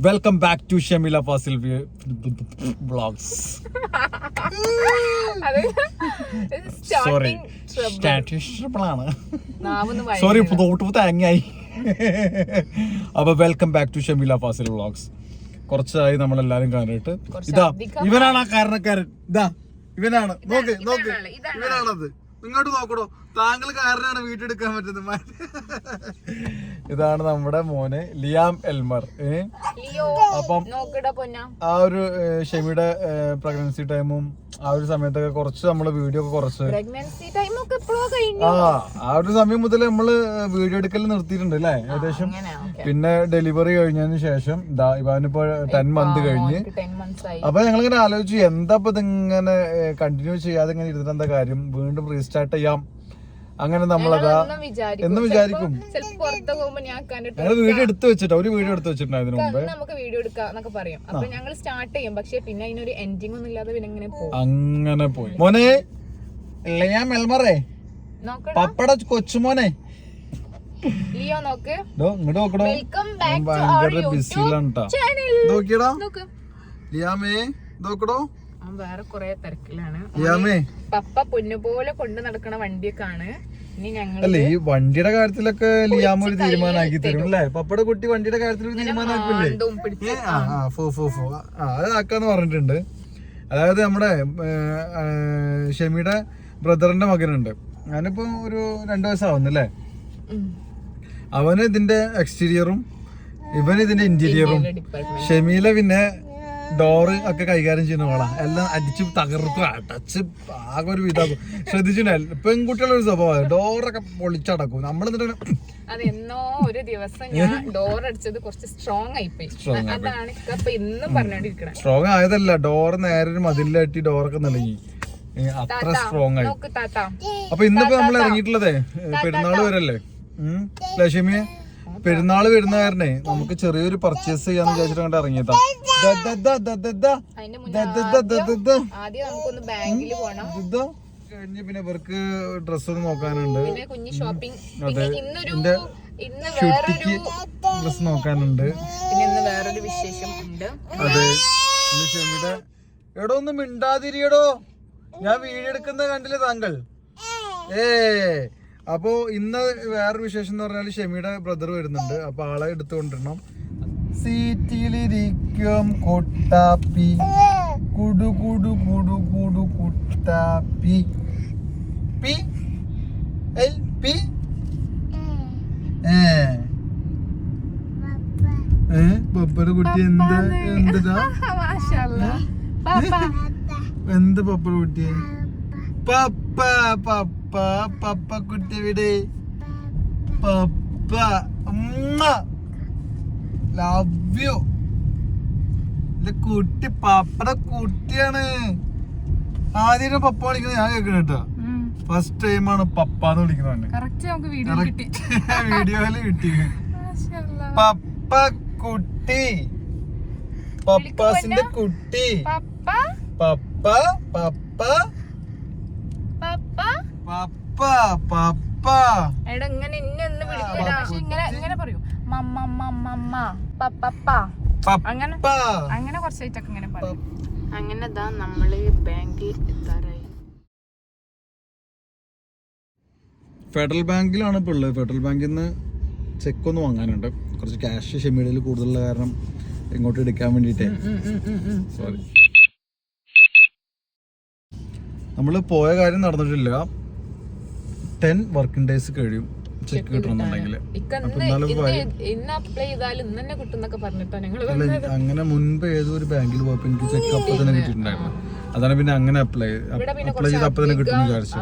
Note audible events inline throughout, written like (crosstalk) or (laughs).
Welcome back to Shamila Fasil vlogs sorry ആണ് sorry thought തേങ്ങയായി അപ്പൊ welcome back to Shamila Fasil vlogs കുറച്ചായി നമ്മളെല്ലാരും കണ്ടിട്ട്. ഇതാ ഇവനാണ് ആ കാരണക്കാരൻ. ഇതാ ഇവനാണ്. നോക്ക് നോക്ക്. ഇവനാണത്. ഇങ്ങോട്ട് നോക്കടോ. താങ്കൾ കാരനാണ് വീട്ടെടുക്കാൻ പറ്റുന്നത്. ഇതാണ് നമ്മുടെ മോനെ ലിയാം എൽമർ അപ്പം ആ ഒരു ഷെമിയുടെ പ്രഗ്നൻസി ടൈമും ആ ഒരു സമയത്തൊക്കെ കുറച്ച് നമ്മൾ വീഡിയോ ഒക്കെ കുറച്ച് ആ ആ ഒരു സമയം മുതൽ നമ്മൾ വീഡിയോ എടുക്കൽ നിർത്തിയിട്ടുണ്ട് അല്ലേ? ഏകദേശം. പിന്നെ ഡെലിവറി കഴിഞ്ഞതിന് ശേഷം ഇവനിപ്പോ ടെൻ മന്ത് കഴിഞ്ഞ്. അപ്പൊ ഞങ്ങളിങ്ങനെ ആലോചിച്ചു എന്താ ഇപ്പൊ ഇതിങ്ങനെ കണ്ടിന്യൂ ചെയ്യാതെ ഇങ്ങനെ ഇരുന്നിട്ട് എന്താ കാര്യം? വീണ്ടും റീസ്റ്റാർട്ട് ചെയ്യാം. അങ്ങനെ നമ്മളതാ എന്ന് വിചാരിക്കും. ഞങ്ങൾ വീഡിയോ എടുത്ത് വെച്ചിട്ട്. ഒരു വീഡിയോ എടുത്ത് വെച്ചിട്ടുണ്ടായിരുന്നു മുമ്പ്? നമുക്ക് വീഡിയോ എടുക്കാം പറയും. അപ്പൊ ഞങ്ങൾ സ്റ്റാർട്ട് ചെയ്യും. പക്ഷെ പിന്നെ അതിനൊരു എൻഡിങ് ഒന്നും ഇല്ലാതെ പിന്നെ ഇങ്ങനെ പോകും അങ്ങനെ പോയി. മോനെ ലിയാം മെൽമറേ. പപ്പട കൊച്ചുമോനെ ലിയോ നോക്ക്. ഇങ്ങോട്ട് നോക്കടോ. ഭയങ്കര ബിസിയിലാണ് കേട്ടോ നോക്കിയടാ. ലിയാമേ നോക്കടോ. വേറെ കൊറേ തിരക്കിലാണ്. പപ്പ പൊന്നുപോലെ കൊണ്ടു നടക്കണ വണ്ടിയൊക്കെ ആണ് ഇനി ഞങ്ങൾ അല്ല ഈ വണ്ടിയുടെ കാര്യത്തിലൊക്കെ ലിയാമ ഒരു തീരുമാനമാക്കി തരും. അല്ലേ? പപ്പയുടെ കുട്ടി വണ്ടിയുടെ കാര്യത്തിൽ ഒരു തീരുമാനമാക്കില്ലേ? ഫോ, ഫോ, ഫോ. അത് ആക്കാന്ന് പറഞ്ഞിട്ടുണ്ട്. അതായത് നമ്മുടെ ഷെമിയുടെ ബ്രദറിന്റെ മകനുണ്ട്. ഞാനിപ്പോ ഒരു രണ്ടു വയസ്സാവുന്നു അല്ലേ? ഉം. അവന് ഇതിന്റെ എക്സ്റ്റീരിയറും ഇവൻ ഇതിന്റെ ഇന്റീരിയറും ഷമീല പിന്നെ ഡോറ് ഒക്കെ കൈകാര്യം ചെയ്യുന്ന ആളാ. എല്ലാം അടിച്ച് തകർത്ത് അടച്ച് ആകെ ഒരു ഇതാക്കും. ശ്രദ്ധിച്ചിട്ടുണ്ടല്ലോ പെൺകുട്ടികളുടെ ഒരു സ്വഭാവം. ഡോറൊക്കെ പൊളിച്ചടക്കും. നമ്മൾ എന്നിട്ട് അതെന്നോ ഒരു ദിവസം ഞാൻ ഡോർ അടിച്ചത് കുറച്ച് സ്ട്രോങ് ആയിപ്പോയി. Strong അതാണ് ഇപ്പൊ ഇന്നും പറഞ്ഞോണ്ടിരിക്കണേ. സ്ട്രോങ് ആയതല്ല. ഡോർ നേരെ ഒരു മതിലിലട്ടി ഡോറൊക്കെ നിലങ്ങി അത്ര സ്ട്രോങ് ആയി. അപ്പൊ ഇന്നിപ്പോ നമ്മൾ ഇറങ്ങിയിട്ടുള്ളതേ പെരുന്നാൾ വരല്ലേ. ലക്ഷ്മിയെ? പെരുന്നാൾ വരുന്ന കാരണേ നമുക്ക് ചെറിയൊരു പർച്ചേസ് ചെയ്യാന്ന് വിചാരിച്ചിട്ട് അങ്ങോട്ട് ഇറങ്ങിയതാ. കഴിഞ്ഞ് പിന്നെ ഇവർക്ക് ഡ്രസ്സ് നോക്കാനുണ്ട്. അതെ. എന്റെ വേറൊരു ഡ്രസ് നോക്കാനുണ്ട്. അതെ. ഷെമിയുടെ എടോ ഒന്ന് മിണ്ടാതിരിയടോ. ഞാൻ വീഡിയോ എടുക്കുന്നത് കണ്ടില്ലേ താങ്കൾ? ഏ. അപ്പോ ഇന്ന് വേറൊരു വിശേഷം എന്ന് പറഞ്ഞാൽ ഷെമിയുടെ ബ്രദർ വരുന്നുണ്ട്. അപ്പൊ ആളെ എടുത്തുകൊണ്ടിരണം. സീറ്റിലിരിക്കും കുട്ടാപ്പി. കുടു കുടു കുടു കുടു കുട്ടാപ്പി. പി? എൽ? പി? ഏ. ഏ? പപ്പയുടെ കുട്ടി എന്താ എന്താ എന്ത് പപ്പ കുട്ടിയെ പപ്പ പപ്പ. പപ്പ കുട്ടി വിടെ. പപ്പ ലവ് യു കുട്ടി പപ്പടെ കുട്ടിയാണ്. ആദ്യം പപ്പ വിളിക്കുന്നത് ഞാൻ കേൾക്കണ കേട്ടോ. ഫസ്റ്റ് ടൈമാണ് പപ്പ എന്ന് വിളിക്കുന്നത് വീഡിയോയിൽ കിട്ടി. (laughs) പപ്പ കുട്ടി. പപ്പാസിന്റെ കുട്ടി. പപ്പ? പപ്പ പപ്പ. പപ്പ പപ്പ. പപ്പ എടാ ഇങ്ങനെ ഇന്നെ ഒന്ന് വിളിക്കടാ പക്ഷെ ഇങ്ങനെ ഇങ്ങനെ പറയൂ. മമ്മ മമ്മ പപ്പ. അങ്ങനെ അങ്ങനെ കുറച്ചായിട്ടൊക്കെ ഇങ്ങനെ പറയും. അങ്ങനെ ദാ നമ്മൾ ബാങ്കിൽ എത്താറായി. ഫെഡറൽ ബാങ്കിലാണ് ഇപ്പോൾ ഉള്ളത്. ഫെഡറൽ ബാങ്കിൽ നിന്ന് ചെക്ക് ഒന്ന് വാങ്ങാനുണ്ട്. കുറച്ച് ക്യാഷ് ഷെമീഡിയിൽ കൂടുതലുള്ള കാരണം ഇങ്ങോട്ട് എടുക്കാൻ വേണ്ടിയിട്ടേ. സോറി നമ്മൾ പോയ കാര്യം നടന്നിട്ടില്ല. ടെൻ വർക്കിംഗ് ഡേയ്സ് കഴിയും. ചെക്ക് കിട്ടണമെന്നുണ്ടെങ്കിൽ. അങ്ങനെ മുൻപ് ഏതൊരു ബാങ്കിൽ പോയപ്പോ എനിക്ക് ചെക്ക് അപ്പൊ തന്നെ കിട്ടിയിട്ടുണ്ടായിരുന്നു. അതാണ് പിന്നെ അങ്ങനെ അപ്ലൈ അപ്ലൈ ചെയ്ത് അപ്പൊ തന്നെ കിട്ടുമെന്ന് വിചാരിച്ചു.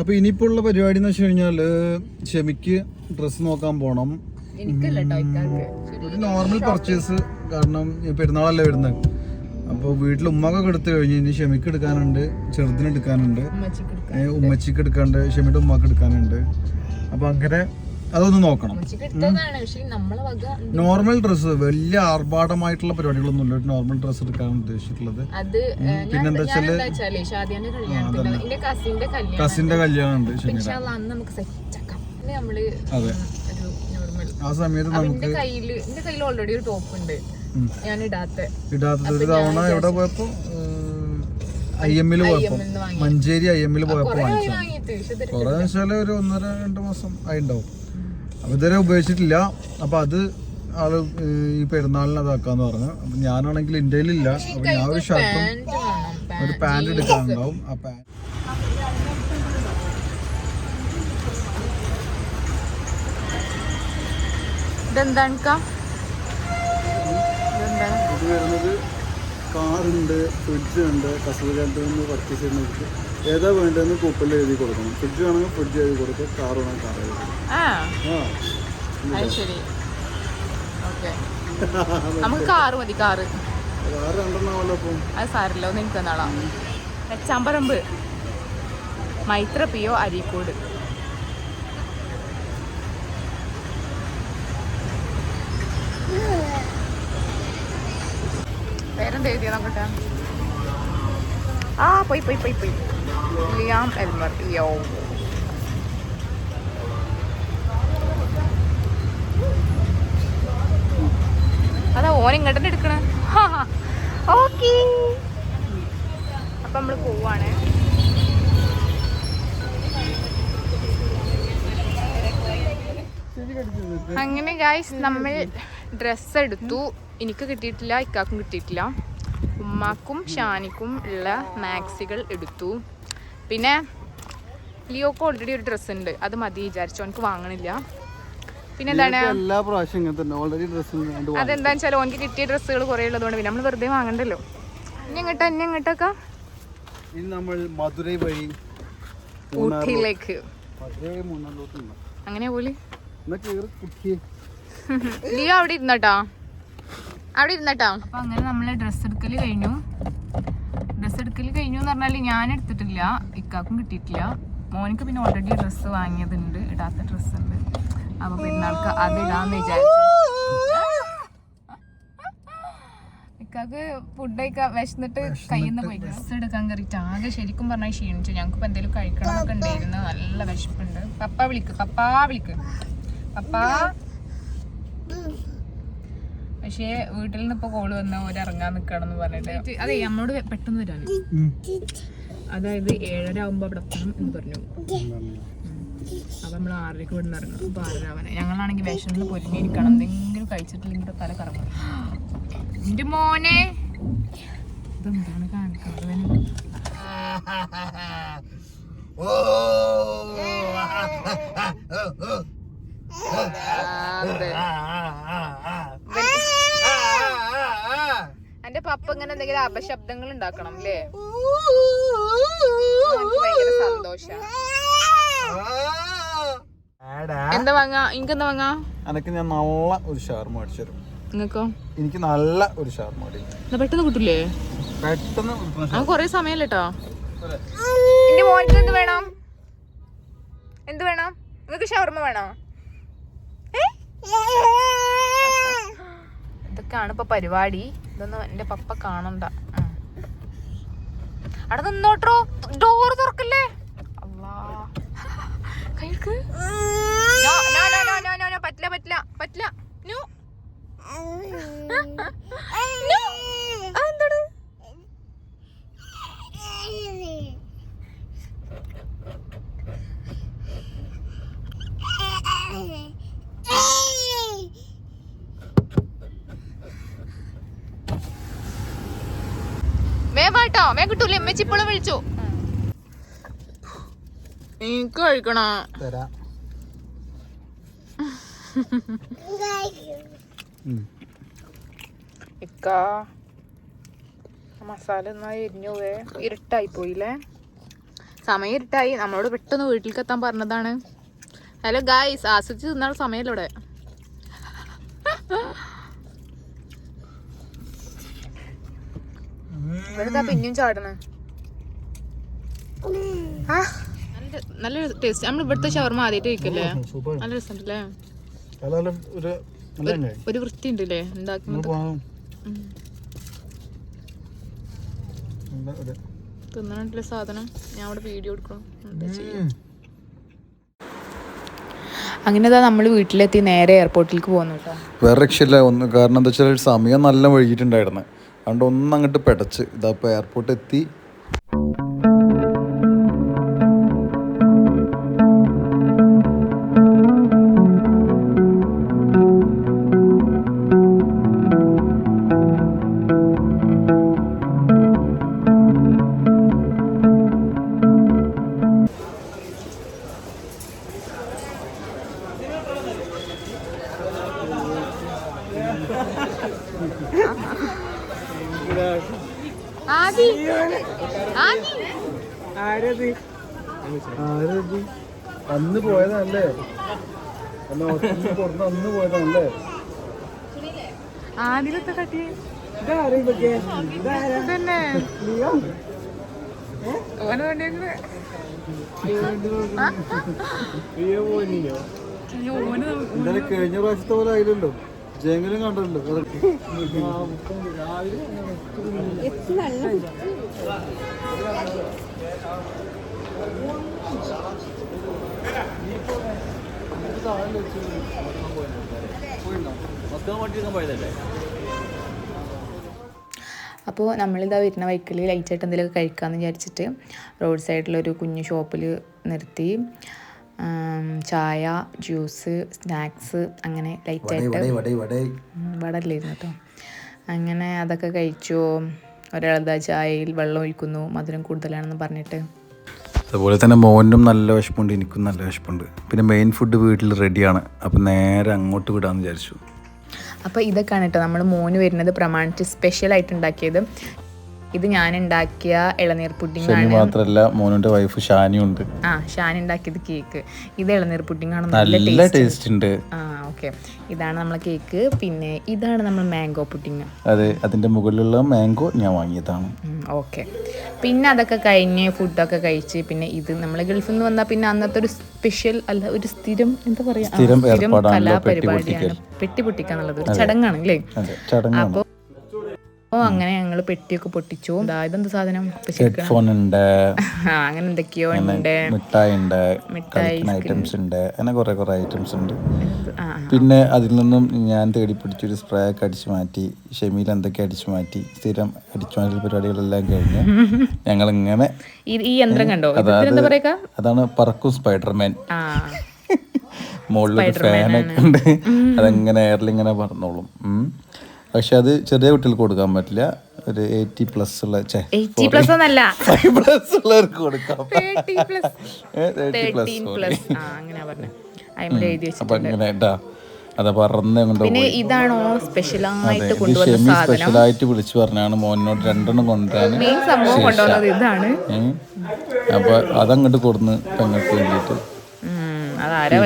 അപ്പൊ ഇനിയിപ്പോ ഉള്ള പരിപാടി എന്ന് വെച്ച് കഴിഞ്ഞാൽ ഷെമിക്ക് ഡ്രസ്സ് നോക്കാൻ പോണം. നോർമൽ പർച്ചേസ് കാരണം പെരുന്നാളല്ലേ വരുന്നത്. അപ്പോൾ വീട്ടിൽ ഉമ്മക്കൊക്കെ എടുത്തു കഴിഞ്ഞ് ഇനി ഷെമിക്ക് എടുക്കാനുണ്ട് ചെറുതിന് എടുക്കാനുണ്ട്. ഉമ്മച്ചിക്ക് എടുക്കാണ്ട് ഷമിയുടെ ഉമ്മക്ക് എടുക്കാനുണ്ട്. അപ്പൊ അങ്ങനെ അതൊന്ന് നോക്കണം. നോർമൽ ഡ്രസ് വലിയ ആർഭാടമായിട്ടുള്ള പരിപാടികളൊന്നും ഇല്ല. നോർമൽ ഡ്രസ്സ് എടുക്കാൻ ഉദ്ദേശിച്ചിട്ടുള്ളത്. പിന്നെന്താ വെച്ചാൽ കസിന്റെ കല്യാണം ഉണ്ട് അതെ. ആ സമയത്ത് നമുക്ക് കയ്യിൽ ഓൾറെഡി ഒരു ടോപ്പ് ഉണ്ട്. ഞാൻ ഇടാത്ത ഇടാത്തത് ഒരു തവണ എവിടെ പോയപ്പോ? ഐ എമ്മിൽ പോയപ്പോ മഞ്ചേരി ഐ എമ്മിൽ പോയപ്പോ വാങ്ങിച്ചു കുറെ വെച്ചാൽ ഒരു ഒന്നര രണ്ട് മാസം ആയിണ്ടാവും. അപ്പൊ ഇതുവരെ ഉപയോഗിച്ചിട്ടില്ല. അപ്പൊ അത് ആൾ ഈ പെരുന്നാളിന് അതാക്കാന്ന് പറഞ്ഞു. അപ്പൊ ഞാനാണെങ്കിൽ ഇന്ത്യയിലില്ല. അപ്പൊ ഞാൻ ഒരു ഷർട്ടും ഒരു പാന്റ് എടുക്കാനുണ്ടാവും. ആ പാന്റ് ഇതെന്താണ്? ഇത് വരുന്നത് കാറുണ്ട് ഫ്രിഡ്ജ് ഉണ്ട് കസൂരത്തിൽ നിന്ന് പർച്ചേസ് ചെയ്യുന്നവർക്ക് ഏതാ വേണ്ടതെന്ന് കൂപ്പണിൽ എഴുതി കൊടുക്കണം. ഫ്രിഡ്ജ് വേണമെങ്കിൽ ഫ്രിഡ്ജ് എഴുതി കൊടുക്കും. കാർ വേണമെങ്കിൽ കാർ എഴുതി കൊടുക്കും. ആ. ആ. അത് ശരി. ഓക്കെ നമുക്ക് കാറ് മതി കാറ് കാറ് രണ്ടെണ്ണമല്ലോ അപ്പം. അത് സാരില്ല ഒന്ന് എനിക്ക് തന്നാളാ. Champaramb Maithra P O Areekode. പേരെന്ത് എഴുതിയ നോക്കട്ടെ ആ പോയി പോയി പോയി പോയി. ലിയാം എൽമർ യോ അതാ ഓൻ ഇങ്ങോട്ട് എടുക്കണ. ഓക്കെ. അപ്പൊ നമ്മൾ പോവാണ്. അങ്ങനെ ഗായ്സ് നമ്മൾ ഡ്രസ്സ് എടുത്തു. എനിക്ക് കിട്ടിയിട്ടില്ല ഇക്കാക്കും കിട്ടിയിട്ടില്ല. ഉമ്മാക്കും ഷാനിക്കും ഉള്ള മാക്സികൾ എടുത്തു. പിന്നെ ലിയോക്ക് ഓൾറെഡി ഒരു ഡ്രസ്സ് ഉണ്ട്. അത് മതി വിചാരിച്ചു. എനിക്ക് വാങ്ങണില്ല. പിന്നെ എന്താണ്? എല്ലാ പ്രാവശ്യം ഇങ്ങനെ തന്നെ. ഓൾറെഡി ഡ്രസ്സ് അതെന്താ വെച്ചാൽ ഓനക്ക് കിട്ടിയ ഡ്രസ്സുകൾ കുറേ ഉള്ളതുകൊണ്ട് പിന്നെ നമ്മൾ വെറുതെ വാങ്ങണ്ടല്ലോ. ഇനി എങ്ങോട്ടാ? ഇനി എങ്ങോട്ടൊക്കെ? ഇനി നമ്മൾ മധുരൈ വഴി ഊട്ടിയിലേക്ക്. അങ്ങനെ പോലെ? (laughs) ലിയോ അവിടെ ഇരുന്നട്ടാ. അവിടെ ഇരുന്നട്ടോ. അപ്പൊ അങ്ങനെ നമ്മൾ ഡ്രസ്സ് എടുക്കൽ കഴിഞ്ഞു. ഡ്രസ്സ് എടുക്കൽ കഴിഞ്ഞു എന്ന് പറഞ്ഞാൽ ഞാൻ എടുത്തിട്ടില്ല. ഇക്കാക്കും കിട്ടിയിട്ടില്ല. മോനിക്ക് പിന്നെ ഓൾറെഡി ഡ്രസ്സ് വാങ്ങിയതുണ്ട്. ഇടാത്ത ഡ്രസ്സ് ഉണ്ട്. അപ്പൊ പെരുന്നാൾക്ക് അത് ഇടാന്ന് വിചാരിച്ചു. ഇക്കാക്ക് ഫുഡ് കഴിക്കാൻ വിശന്നിട്ട് കയ്യിൽ നിന്ന് പോയി ഡ്രസ്സ് എടുക്കാൻ കയറിയിട്ട് ആകെ ശരിക്കും പറഞ്ഞാൽ ക്ഷീണിച്ചു. ഞങ്ങൾക്ക് ഇപ്പൊ എന്തെങ്കിലും കഴിക്കണം ഒക്കെ ഉണ്ടായിരുന്നു നല്ല വിശപ്പുണ്ട്. പപ്പ വിളിക്ക്. പപ്പാ വിളിക്ക്. പപ്പാ പക്ഷേ വീട്ടിൽ നിന്ന് ഇപ്പൊ കോൾ വന്ന ഒരു ഇറങ്ങാൻ നിക്കണം പറഞ്ഞിട്ട് അതെ നമ്മളോട് പെട്ടെന്ന് വരാൻ അതായത് ഏഴര ആവുമ്പോ അവിടെ എത്തണം എന്ന് പറഞ്ഞു. അപ്പൊ നമ്മൾ ആറരയ്ക്ക് ഇവിടെ നിന്ന് ഇറങ്ങണം. അപ്പൊ ആറര ആവാനായി. ഞങ്ങളാണെങ്കിൽ വിഷമത്തിൽ പൊരിഞ്ഞിരിക്കണം. എന്തെങ്കിലും കഴിച്ചിട്ടില്ലെങ്കിൽ തല കറങ്ങും. എന്റെ മോനെ. ഇതെന്താണ് കാണിക്കുന്നത്? ഇവന്? അതെ. എന്റെ പപ്പ ഇങ്ങനെ എന്തെങ്കിലും അപശബ്ദങ്ങൾ ഉണ്ടാക്കണം അല്ലേ? എനിക്ക് ഭയങ്കര സന്തോഷം. എന്താ വാങ്ങാ? എനിക്കെന്താ വാങ്ങാ? അനക്ക് ഞാൻ നല്ല ഒരു ഷവർമ അടിച്ചു തരും. എനിക്ക് നല്ല ഒരു ഷവർമ അടിക്കും പെട്ടെന്ന് കിട്ടൂലേ? പെട്ടെന്ന് ആ കൊറേ സമയല്ലേ. എന്റെ മോനിക്ക് എന്ത് വേണം? എന്ത് വേണം? നിങ്ങക്ക് ഷവർമ വേണോ? ഏ? ഇതൊക്കെയാണ് ഇപ്പൊ പരിപാടി. ഇതൊന്നും എന്റെ പപ്പ കാണണ്ട. അവിടെ നിന്നോട്ടോ. ഡോർ തുറക്കല്ലേ? അല്ലാ കൈക്ക്. പറ്റില്ല പറ്റില്ല പറ്റില്ല. നോ. നോ. ആ, എന്താണ് വേവാട്ടോ. വേ കിട്ടൂല? എമ്മച്ചി ഇപ്പോഴും വിളിച്ചു. എനിക്ക് കഴിക്കണ. തരാം. ഉം. ഇക്ക മസാല എരിഞ്ഞു പോയേ. ഇരുട്ടായി പോയില്ലേ? സമയം ഇരുട്ടായി. നമ്മളോട് പെട്ടെന്ന് വീട്ടിലേക്ക് എത്താൻ പറഞ്ഞതാണ്. ഹലോ ഗായ്സ് ആസ്വദിച്ച് തിന്നാൾ സമയമല്ലോ ഇവിടെ? ഇവിടുത്തെ പിന്നെയും ചാടണേ നല്ല ടേസ്റ്റ് നമ്മൾ ഇവിടുത്തെ ഷവർമ ആദ്യമായിട്ട് കഴിക്കല്ലേ? നല്ല രസമുണ്ടല്ലേ? ഒരു നല്ല തന്നെ ഒരു വൃത്തി ഉണ്ടല്ലേ തിന്നാനുള്ള സാധനം? ഞാൻ അവിടെ വീഡിയോ എടുക്കണം. എന്താ ചെയ്യാ? അങ്ങനെ ഇതാ നമ്മൾ വീട്ടിലെത്തി നേരെ എയർപോർട്ടിലേക്ക് പോകുന്നു കേട്ടോ. വേറെ രക്ഷയില്ല. ഒന്ന് കാരണം എന്താ വെച്ചാൽ സമയം നല്ല വൈകിട്ടുണ്ടായിരുന്നു. അതുകൊണ്ട് ഒന്നും അങ്ങോട്ട് പെടച്ച്. ഇതാ ഇപ്പോൾ എയർപോർട്ട് എത്തി. Ha ha ആരത് അന്ന് പോയതല്ലേ പുറത്ത് അന്ന് പോയതല്ലേ ആദിലത്തെ കട്ടി ഓന് വേണ്ടിയെങ്കിൽ എന്തായാലും കഴിഞ്ഞ പ്രാവശ്യത്തെ പോലെ ആയില്ലല്ലോ. ജയങ്കലും കണ്ടല്ലോ അപ്പോൾ നമ്മളിതാ വരുന്ന വൈക്കിൽ ലൈറ്റായിട്ട് എന്തെങ്കിലുമൊക്കെ കഴിക്കാമെന്ന് വിചാരിച്ചിട്ട് റോഡ് സൈഡിലൊരു കുഞ്ഞു ഷോപ്പിൽ നിർത്തി. ചായ ജ്യൂസ് സ്നാക്സ് അങ്ങനെ ലൈറ്റായിട്ട് ആയിട്ട് വടല്ലായിരുന്നു കേട്ടോ അങ്ങനെ അതൊക്കെ കഴിച്ചു. ഒരാളെന്താ ചായയിൽ വെള്ളം ഒഴിക്കുന്നു. മധുരം കൂടുതലാണെന്ന് പറഞ്ഞിട്ട്. അതുപോലെ തന്നെ മോനും നല്ല വിശപ്പുണ്ട് എനിക്കും നല്ല വിശപ്പുണ്ട്. പിന്നെ മെയിൻ ഫുഡ് വീട്ടിൽ റെഡിയാണ് അപ്പം നേരെ അങ്ങോട്ട് വിടാമെന്ന് വിചാരിച്ചു. അപ്പോൾ ഇതൊക്കെയാണ് കേട്ടോ നമ്മൾ മോന് വരുന്നത് പ്രമാണിച്ച് സ്പെഷ്യലായിട്ട് ഉണ്ടാക്കിയത്. ഇത് ഞാൻ ഉണ്ടാക്കിയ ഇളനീർ പുഡിംഗ് ആണ്. മാത്രമല്ല മോനുന്റെ വൈഫ് ഷാനി ഉണ്ട്. ആ ഷാൻ ഉണ്ടാക്കിയത് കേക്ക് ഇത് ഇളനീർ പുഡിംഗ് ആണ്. നല്ല ടേസ്റ്റ് ഉണ്ട്. ആ ഓക്കെ ഇതാണ് നമ്മളെ കേക്ക് പിന്നെ ഇതാണ് നമ്മൾ മാംഗോ പുഡിംഗ് അതെ അതിന്റെ മുകളിലുള്ള മാംഗോ ഞാൻ വാങ്ങിയതാണ്. ഓക്കെ പിന്നെ അതൊക്കെ കഴിഞ്ഞ് ഫുഡൊക്കെ കഴിച്ച് പിന്നെ ഇത് നമ്മൾ ഗൾഫിൽ നിന്ന് വന്നാൽ പിന്നെ അന്നത്തെ ഒരു സ്പെഷ്യൽ അല്ല ഒരു സ്ഥിരം എന്താ പറയാ? സ്ഥിരം കലാപരിപാടിയാണ്. പെട്ടി പൊട്ടിക്കാന്നുള്ളത് ഒരു ചടങ്ങാണ് അല്ലേ? അപ്പോൾ അപ്പോൾ അങ്ങനെ ഞങ്ങൾ പെട്ടിയൊക്കെ പൊട്ടിച്ചു. ഇതെന്ത് സാധനം? ഉണ്ട്. അങ്ങനെ എന്തൊക്കെയോ ഉണ്ട്. മിഠായി ഉണ്ട്. മിഠായി, ഐറ്റംസ് ഉണ്ട്. അങ്ങനെ കുറേ കൊറേ ഐറ്റംസ് ഉണ്ട്. പിന്നെ അതിൽ നിന്നും ഞാൻ തേടി പിടിച്ചൊരു സ്പ്രേ ഒക്കെ അടിച്ചു മാറ്റി. ഷെമിയിൽ എന്തൊക്കെ അടിച്ചു മാറ്റി. സ്ഥിരം അടിച്ചു മാറ്റൽ പരിപാടികളെല്ലാം കഴിഞ്ഞ് (laughs) ഞങ്ങൾ ഇങ്ങനെ ഈ- യന്ത്രം കണ്ടോ? അതാണ് പറക്കും സ്പൈഡർമാൻ. (laughs) മുകളിലൊരു ഫാനൊക്കെ ഉണ്ട്. അതങ്ങനെ എയറിൽ ഇങ്ങനെ പറഞ്ഞോളും ഉം. പക്ഷെ അത് ചെറിയ കുട്ടികൾക്ക് കൊടുക്കാൻ പറ്റില്ല. ഒരു എയ്റ്റി പ്ലസ് ഉള്ള എയ്റ്റി പ്ലസ് ഒന്നല്ല ഫൈവ് പ്ലസ് ഉള്ളവർക്ക് കൊടുക്കാം. തേർട്ടി പ്ലസ് അങ്ങനെ അത് ഇതാണോ സ്പെഷ്യലായിട്ട് ഷെമി സ്പെഷ്യലായിട്ട് വിളിച്ചു പറഞ്ഞാണ് മോനോട് രണ്ടെണ്ണം കൊണ്ടുവരാൻ ഇതാണ്. അപ്പൊ അതങ്ങോട്ട് കൊടുന്ന് പെങ്ങൾക്ക് വേണ്ടിട്ട്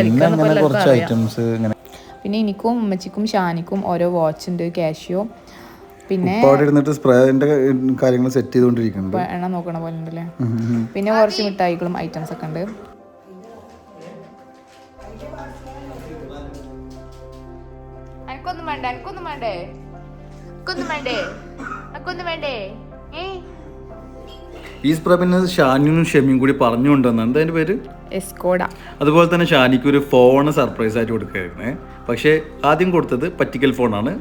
പിന്നെ അങ്ങനെ കുറച്ച് ഐറ്റംസ് ഇങ്ങനെ പിന്നെ എനിക്കും ഉമ്മച്ചിക്കും ഷാനിക്കും ഓരോ വാച്ച് ഉണ്ട് കാഷ്യോ പിന്നെ ഇരുന്നിട്ട് സ്പ്രേന്റെ കാര്യങ്ങൾ സെറ്റ് ചെയ്തുകൊണ്ടിരിക്കുന്നുണ്ട്. എണ്ണ നോക്കണ പോലെ ഉണ്ടല്ലേ പിന്നെ കുറച്ച് മിഠായികളും ഐറ്റംസ് ഒക്കെ ഉണ്ട്. എനിക്കൊന്നും വേണ്ട എനിക്കൊന്നും വേണ്ടേ? എനിക്കൊന്നും വേണ്ടേ? എനിക്കൊന്നും വേണ്ടേ? ഏ ഈ സ്പ്രേ പിന്നെ ഷാനിയും ഷെമിയും കൂടി പറഞ്ഞു കൊണ്ടുവന്നത് എന്താ അതിന്റെ പേര്? എസ്കോഡ. അതുപോലെ തന്നെ ഷാനിക്ക് ഒരു ഫോൺ സർപ്രൈസ് ആയിട്ട് കൊടുക്കുകയായിരുന്നേ. പക്ഷേ ആദ്യം കൊടുത്തത് പറ്റിക്കൽ ഫോണാണ്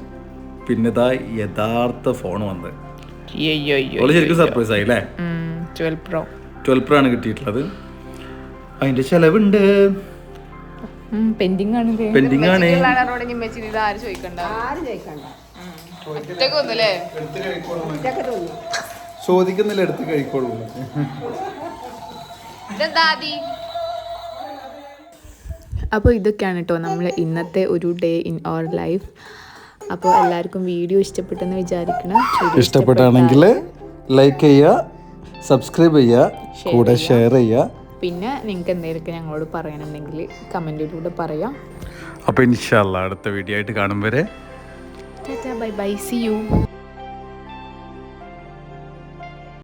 പിന്നെ ഇതാ യഥാർത്ഥ ഫോൺ വന്നത്. ശരിക്കും സർപ്രൈസ് ആയി അല്ലേ? ട്വൽവ് പ്രോ ട്വൽവ് പ്രോ ആണ് കിട്ടിയിട്ടുള്ളത്. അതിന്റെ ചെലവുണ്ട്. പെൻഡിങ് ആണ് പെൻഡിങ് ആണ്. ആര് ചോദിക്കണ്ട? ഒറ്റക്കൊന്നുല്ലേ ചോദിക്കുന്നില്ല എടുത്ത് കഴിക്കോളൂ. അപ്പോൾ ഇതൊക്കെയാണ് കേട്ടോ നമ്മൾ ഇന്നത്തെ ഒരു ഡേ ഇൻ അവർ ലൈഫ് അപ്പോൾ എല്ലാവർക്കും വീഡിയോ ഇഷ്ടപ്പെട്ടെന്ന് വിചാരിക്കണം ഇഷ്ടപ്പെട്ടാണെങ്കിൽ ലൈക്ക് ചെയ്യുക സബ്സ്ക്രൈബ് ചെയ്യുക കൂടെ ഷെയർ ചെയ്യുക. പിന്നെ നിങ്ങൾക്ക് എന്തെങ്കിലുമൊക്കെ ഞങ്ങളോട് പറയണമെങ്കിൽ കമന്റിലൂടെ പറയാം. അപ്പോൾ ഇൻഷാല്ല അടുത്ത വീഡിയോ ആയിട്ട് കാണും വരെ. Bye bye C U